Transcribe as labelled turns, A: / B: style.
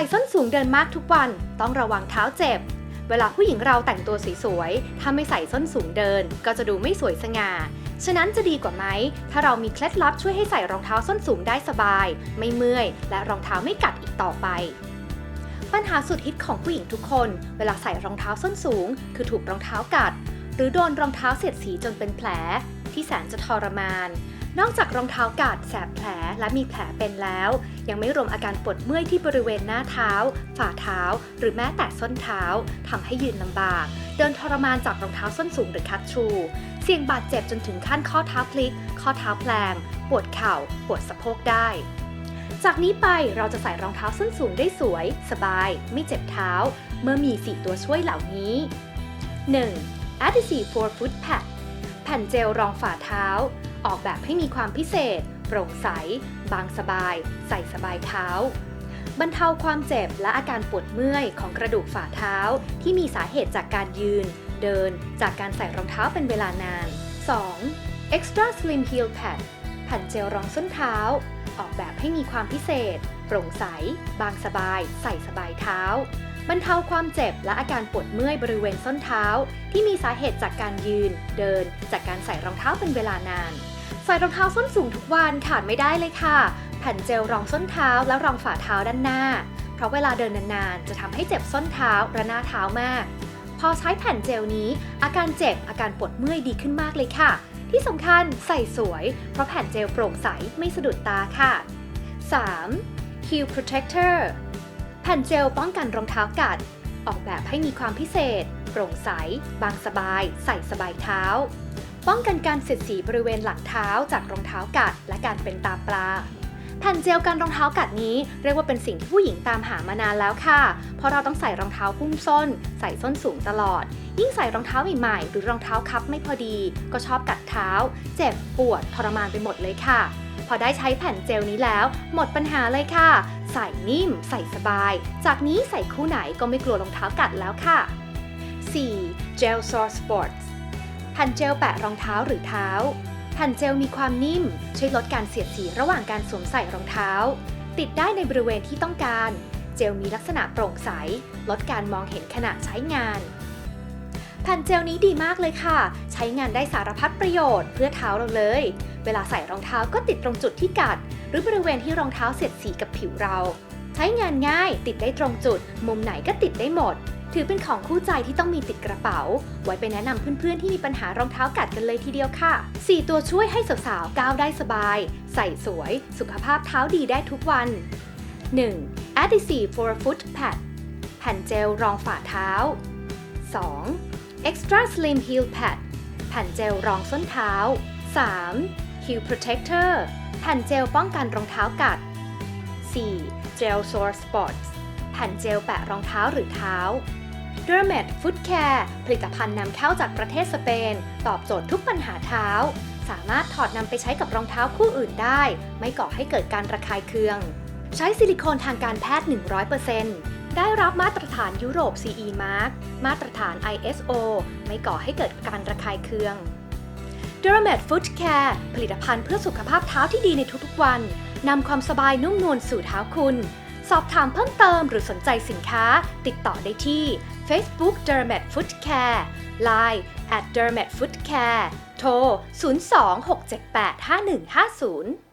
A: ส่ส้นสูงเดินมากทุกวัน ต้องระวังเท้าเจ็บ เวลาผู้หญิงเราแต่งตัวสวยๆ ถ้าไม่ใส่ส้นสูงเดิน ก็จะดูไม่สวยสง่า ฉะนั้นจะดีกว่าไหม ถ้าเรามีเคล็ดลับช่วยให้ใส่รองเท้าส้นสูงได้สบาย ไม่เมื่อย และรองเท้าไม่กัดอีกต่อไป ปัญหาสุดฮิตของผู้หญิงทุกคน เวลาใส่รองเท้าส้นสูง คือถูกรองเท้ากัด หรือโดนรองเท้าเสียดสีจนเป็นแผล ที่แสนจะทรมาน นอกจากรองเท้ากัดแสบแผลและมีแผลเป็นแล้ว ยังไม่รวมอาการปวดเมื่อยที่บริเวณหน้าเท้า ฝ่าเท้า หรือแม้แต่ส้นเท้าทำให้ยืนลำบาก เดินทรมานจากรองเท้าส้นสูงหรือคัตชู เสี่ยงบาดเจ็บจนถึงขั้นข้อเท้าพลิก ข้อเท้าแพลง ปวดเข่า ปวดสะโพกได้ จากนี้ไปเราจะใส่รองเท้าส้นสูงได้สวย สบาย ไม่เจ็บเท้า เมื่อมี 4 ตัวช่วยเหล่านี้ 1. Adhesive 4 Foot Pad แผ่นเจลรองฝ่าเท้า ออกแบบให้มีความพิเศษ โปร่งใส บางสบาย ใส่สบายเท้า บรรเทาความเจ็บและอาการปวดเมื่อยของกระดูกฝ่าเท้า ที่มีสาเหตุจากการยืน เดิน จากการใส่รองเท้าเป็นเวลานาน 2. Extra Slim Heel Pad แผ่นเจลรองส้นเท้า ออกแบบให้มีความพิเศษ โปร่งใส บางสบาย ใส่สบายเท้า บรรเทาความเจ็บและอาการปวดเมื่อยบริเวณส้นเท้า ที่มีสาเหตุจากการยืน เดิน จากการใส่รองเท้าเป็นเวลานาน ใส่รองเท้าส้นสูงทุกวันขาดไม่ได้เลยค่ะ แผ่นเจลรองส้นเท้าและรองฝ่าเท้าด้านหน้า เพราะเวลาเดินนานๆ จะทำให้เจ็บส้นเท้าและหน้าเท้ามาก พอใช้แผ่นเจลนี้ อาการเจ็บอาการปวดเมื่อยดีขึ้นมากเลยค่ะ ที่สำคัญใส่สวย เพราะแผ่นเจลโปร่งใสไม่สะดุดตาค่ะ 3. Heel Protector ผ่นเจลป้องกันรองเท้ากัด ออกแบบให้มีความพิเศษ โปร่งใส บางสบาย ใส่สบายเท้า ป้องกันการเสียดสีบริเวณหลังเท้าจากรองเท้ากัด และการเป็นตาปลาแผ่นเจลกันรองเท้ากัดนี้เรียกว่าเป็นสิ่งที่ผู้หญิงตามหามานานแล้วค่ะ เพราะเราต้องใส่รองเท้าหุ้มส้น ใส่ส้นสูงตลอด ยิ่งใส่รองเท้าใหม่ๆหรือรองเท้าคับไม่พอดี ก็ชอบกัดเท้า เจ็บปวดทรมานไปหมดเลยค่ะ พอได้ใช้แผ่นเจลนี้แล้ว หมดปัญหาเลยค่ะ ใส่นิ่ม ใส่สบาย จากนี้ใส่คู่ไหนก็ไม่กลัวรองเท้ากัดแล้วค่ะ 4. Gel Sore Sports แผ่นเจลแปะรองเท้าหรือเท้า แผ่นเจลมีความนิ่ม ช่วยลดการเสียดสีระหว่างการสวมใส่รองเท้า ติดได้ในบริเวณที่ต้องการ เจลมีลักษณะโปร่งใส ลดการมองเห็นขณะใช้งาน แผ่นเจลนี้ดีมากเลยค่ะ ใช้งานได้สารพัดประโยชน์เพื่อเท้าเราเลย เวลาใส่รองเท้าก็ติดตรงจุดที่กัด หรือบริเวณที่รองเท้าเสียดสีกับผิวเรา ใช้งานง่ายติดได้ตรงจุด มุมไหนก็ติดได้หมด ถือเป็นของคู่ใจที่ต้องมีติดกระเป๋า ไว้ไปแนะนำเพื่อนๆที่มีปัญหารองเท้ากัดกันเลยทีเดียวค่ะ 4 ตัวช่วยให้สาวๆก้าวได้สบาย ใส่สวย สุขภาพเท้าดีได้ทุกวัน 1. Adhesive for Foot Pad แผ่นเจลรองฝ่าเท้า 2. Extra Slim Heel Pad แผ่นเจลรองส้นเท้า 3. Heel Protector แผ่นเจลป้องกันรองเท้ากัด 4. Gel Sore Spots แผ่นเจลแปะรองเท้าหรือเท้า Dermat Foot Care ผลิตภัณฑ์นำเข้าจากประเทศสเปน ตอบโจทย์ทุกปัญหาเท้า สามารถถอดนำไปใช้กับรองเท้าคู่อื่นได้ ไม่ก่อให้เกิดการระคายเคือง ใช้ซิลิโคนทางการแพทย์ 100%ได้รับมาตรฐานยุโรป CE Mark มาตรฐาน ISO ไม่ก่อให้เกิดการระคายเคือง Duramed Foot Care ผลิตภัณฑ์เพื่อสุขภาพเท้าที่ดีในทุกๆวัน นำความสบายนุ่มนวลสู่เท้าคุณ สอบถามเพิ่มเติมหรือสนใจสินค้า ติดต่อได้ที่ Facebook Duramed Foot Care Line at Duramed Foot Care โทร 026785150